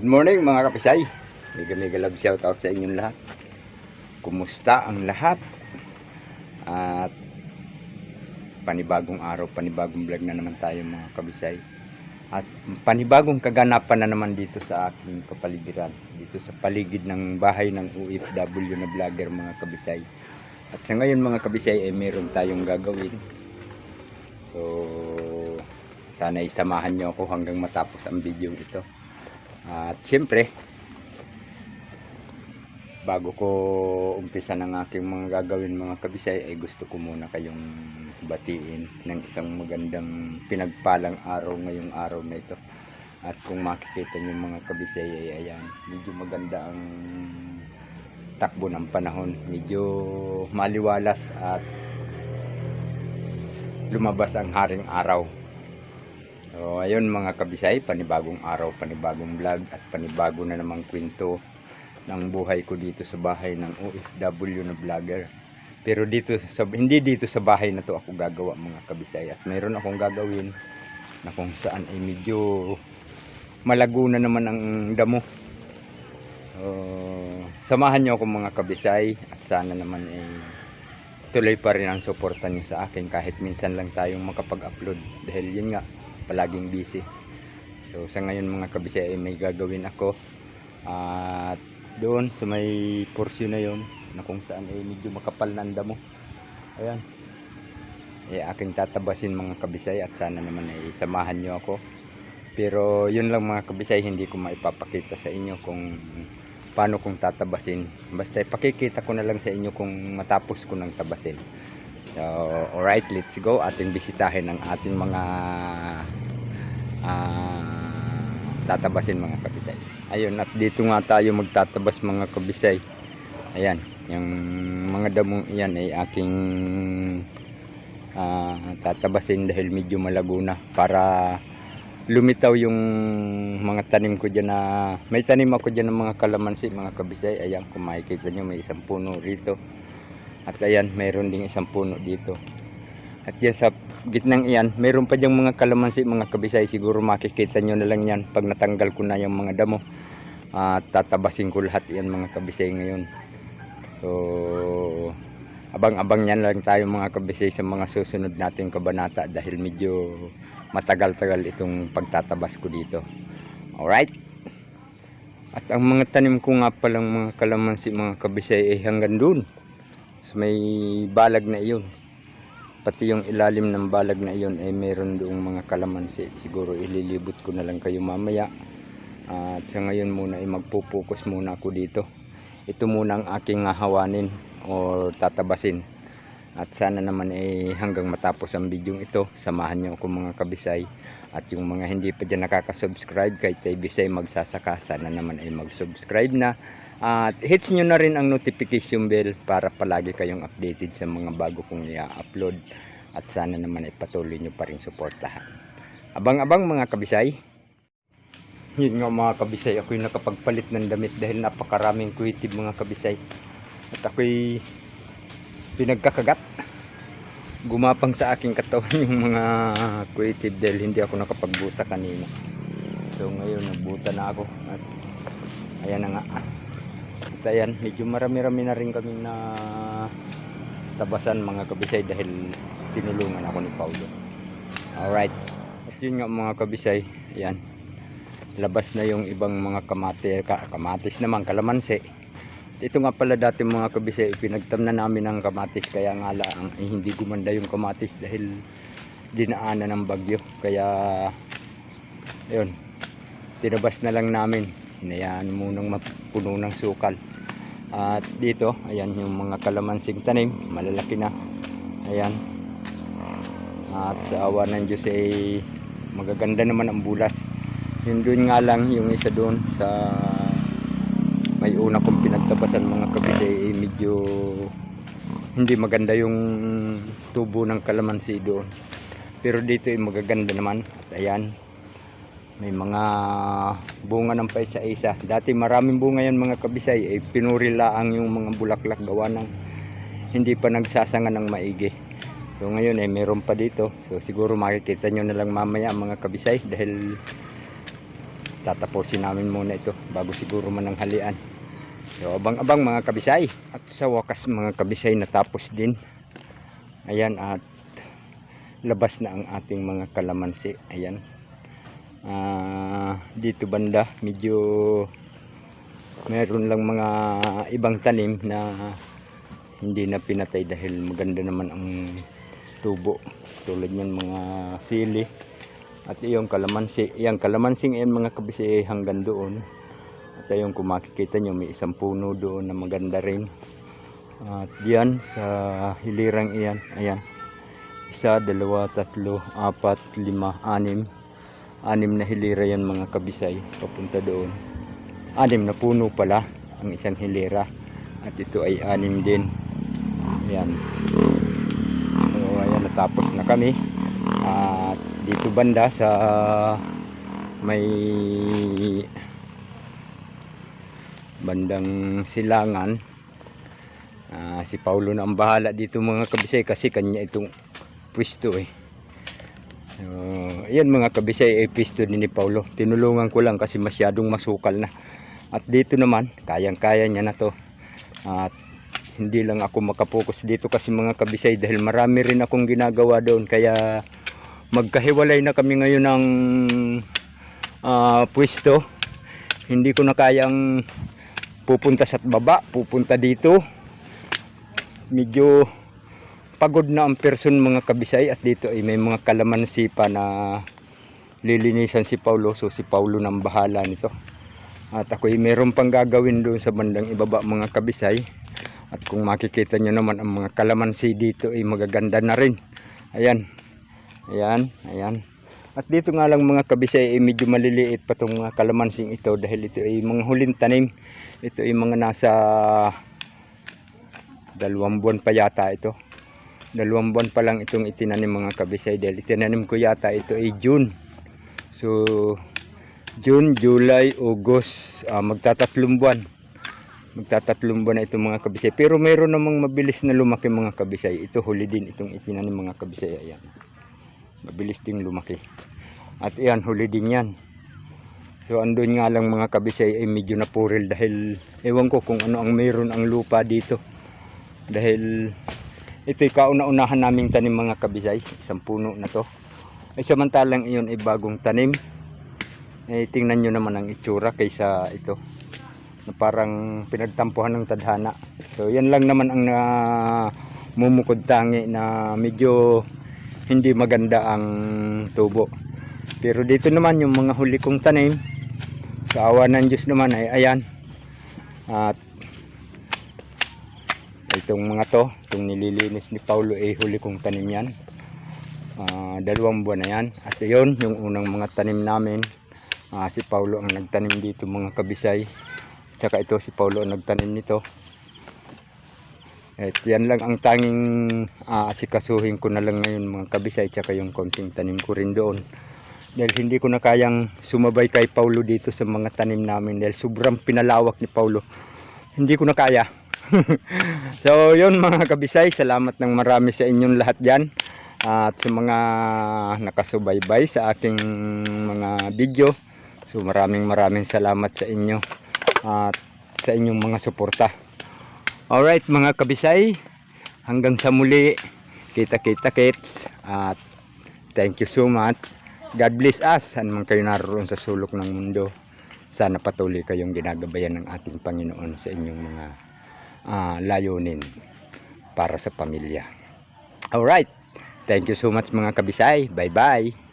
Good morning mga kapisay. Mega mega love shout out sa inyong lahat. Kumusta ang lahat? At panibagong araw, panibagong vlog na naman tayo mga kabisay. At panibagong kaganapan na naman dito sa aking kapaligiran. Dito sa paligid ng bahay ng OFW na vlogger mga kabisay. At sa ngayon mga kabisay ay meron tayong gagawin. So sana isamahan nyo ako hanggang matapos ang video ito. At siyempre, bago ko umpisa ng aking mga gagawin mga kabisay, ay gusto ko muna kayong batiin ng isang magandang pinagpalang araw ngayong araw na ito. At kung makikita nyo mga kabisay ay ayan, medyo maganda ang takbo ng panahon. Medyo maliwalas at lumabas ang haring araw. So, ayun mga kabisay, panibagong araw, panibagong vlog at panibago na namang kwento ng buhay ko dito sa bahay ng OFW na vlogger. Pero dito sa hindi dito sa bahay na to ako gagawa mga kabisay at mayroon akong gagawin na kung saan ay medyo malago na naman ang damo. So, samahan niyo ako mga kabisay at sana naman ay tuloy pa rin ang suporta niyo sa akin kahit minsan lang tayong makapag-upload dahil yun nga palaging busy. So sa ngayon mga kabisay ay may gagawin ako at doon sa may porsyon na yon na kung saan ay medyo makapal na ang damo. Ayan. Eh aking tatabasin mga kabisay at sana naman ay samahan nyo ako. Pero yun lang mga kabisay hindi ko maipapakita sa inyo kung paano kong tatabasin. Basta ipakikita ko na lang sa inyo kung matapos ko nang tabasin. So, alright, let's go. Ating bisitahin ang ating mga ah, tatabasin mga kabisay. Ayun, at dito nga tayo magtatabas mga kabisay. Ayan, yung mga damong iyan ay aking ah, tatabasin dahil medyo malago na para lumitaw yung mga tanim ko dyan na may tanim ako dyan ng mga kalamansi mga kabisay ayan kung makikita nyo may isang puno rito at ayan mayroon ding isang puno dito at yan sa gitnang iyan mayroon pa diyang mga kalamansi mga kabisay siguro makikita nyo na lang yan pag natanggal ko na yung mga damo at tatabasin ko lahat yan mga kabisay ngayon so abang-abang yan lang tayo mga kabisay sa mga susunod nating kabanata dahil medyo matagal-tagal itong pagtatabas ko dito. Alright? At ang mga tanim ko nga palang mga kalamansi mga kabisay ay hanggang dun. So may balag na iyon. Pati yung ilalim ng balag na iyon ay meron doong mga kalamansi. Siguro ililibot ko na lang kayo mamaya. At sa ngayon muna ay magpupokus muna ako dito. Ito muna ang aking hahawanin or tatabasin. At sana naman ay hanggang matapos ang video ito, samahan niyo ako mga kabisay. At yung mga hindi pa dyan nakaka-subscribe kay Tay Bisay magsasaka, sana naman ay mag-subscribe na. At hits nyo na rin ang notification bell para palagi kayong updated sa mga bago kong i-upload. At sana naman ay patuloy nyo pa rin suportahan. Abang-abang mga kabisay. Yun nga mga kabisay, ako'y nakapagpalit ng damit dahil napakaraming kuwitib mga kabisay. At ako'y pinagkakagat gumapang sa aking katawan yung mga creative dahil hindi ako nakapagbuta kanina so ngayon nagbuta na ako at ayan na nga at ayan. Medyo marami rami na rin kami na tabasan mga kabisay dahil tinulungan ako ni Paulo. Alright. At yun nga mga kabisay ayan. Labas na yung ibang mga kamate ka, kamatis naman kalamansi. Ito nga pala dati mga kabisay, pinagtamna namin ng kamatis. Kaya nga lang eh, hindi gumanda yung kamatis dahil dinaanan ng bagyo. Kaya yun, tinabas na lang namin. Inayan munang mapuno ng sukal. At dito, ayan yung mga kalamansing tanim, malalaki na. Ayan. At sa awa ng Diyos ay magaganda naman ang bulas. Yun doon nga lang yung isa doon sa may una kong pinagtapasan mga kabisay eh, medyo hindi maganda yung tubo ng kalamansi doon pero dito ay magaganda naman at ayan may mga bunga ng paisa-isa dati maraming bunga yan mga kabisay eh, pinuri laang yung mga bulaklak gawa ng hindi pa nagsasanga ng maigi so ngayon eh meron pa dito so siguro makikita nyo na lang mamaya mga kabisay dahil tatapusin namin muna ito bago siguro mananghalian. So, abang-abang mga kabisay. At sa wakas mga kabisay natapos din. Ayan at labas na ang ating mga kalamansi. Ayan. Ah, dito banda medyo meron lang mga ibang tanim na hindi na pinatay dahil maganda naman ang tubo. Tulad niyan mga sili at yung kalamansi. Yung kalamansing yan mga kabisay hanggang doon. At ayun kung makikita nyo may isang puno doon na maganda rin. At diyan sa hilirang iyan, ayan. Isa, dalawa, tatlo, apat, lima, anim. Anim na hilira yan mga kabisay papunta doon. Anim na puno pala ang isang hilira. At ito ay anim din. Ayan. So ayan natapos na kami. At dito banda sa may bandang silangan ah, si Paulo na ang bahala dito mga kabisay kasi kanya itong pwesto eh so, yan mga kabisay ay pwesto ni, Paulo. Tinulungan ko lang kasi masyadong masukal na. At dito naman kayang kaya niya na to. At hindi lang ako makapokus dito kasi mga kabisay dahil marami rin akong ginagawa doon. Kaya magkahiwalay na kami ngayon ng ah, pwesto. Hindi ko na kayang pupunta sa baba, pupunta dito. Medyo pagod na ang person mga kabisay at dito ay may mga kalamansi pa na lilinisan si Paulo. So si Paulo nang bahala nito. At ako ay meron pang gagawin doon sa bandang ibaba mga kabisay. At kung makikita nyo naman ang mga kalamansi dito ay magaganda na rin. Ayan. Ayan. Ayan. At dito nga lang mga kabisay ay medyo maliliit pa itong mga kalamansing ito dahil ito ay mga huling tanim. Ito ay mga nasa dalawang buwan pa yata ito. Dalawang buwan pa lang itong itinanim mga kabisay dahil itinanim ko yata ito ay June. So June, July, August, ah, magtatatlong buwan. Magtatatlong buwan na itong mga kabisay. Pero mayroon namang mabilis na lumaki mga kabisay. Ito huli din itong itinanim mga kabisay. Ayan. Mabilis ding lumaki. At iyan, huli din yan. So andun nga lang mga kabisay ay medyo napuril dahil ewan ko kung ano ang mayroon ang lupa dito. Dahil ito'y kauna-unahan naming tanim mga kabisay. Isang puno na to. Ay samantalang iyon ay bagong tanim. Eh, tingnan nyo naman ang itsura kaysa ito. Na parang pinagtampuhan ng tadhana. So yan lang naman ang na mumukod tangi na medyo hindi maganda ang tubo. Pero dito naman yung mga huli kong tanim, sa awa ng Diyos naman ay ayan. At itong mga to, itong nililinis ni Paulo ay huli kong tanim yan. Ah, dalawang buwan na yan. At yun, yung unang mga tanim namin, ah, si Paulo ang nagtanim dito mga kabisay. Tsaka ito si Paulo ang nagtanim nito. At yan lang ang tanging ah, asikasuhin ko na lang ngayon mga kabisay tsaka yung konting tanim ko rin doon. Dahil hindi ko na kayang sumabay kay Paulo dito sa mga tanim namin dahil sobrang pinalawak ni Paulo. Hindi ko na kaya. so yun mga kabisay, salamat ng marami sa inyong lahat dyan. At sa mga nakasubaybay sa aking mga video. So maraming maraming salamat sa inyo at sa inyong mga suporta. Alright mga kabisay, hanggang sa muli, kita-kita kits at thank you so much. God bless us, saan man kayo naroon sa sulok ng mundo. Sana patuloy kayong ginagabayan ng ating Panginoon sa inyong mga ah, layunin para sa pamilya. Alright, thank you so much mga kabisay. Bye-bye.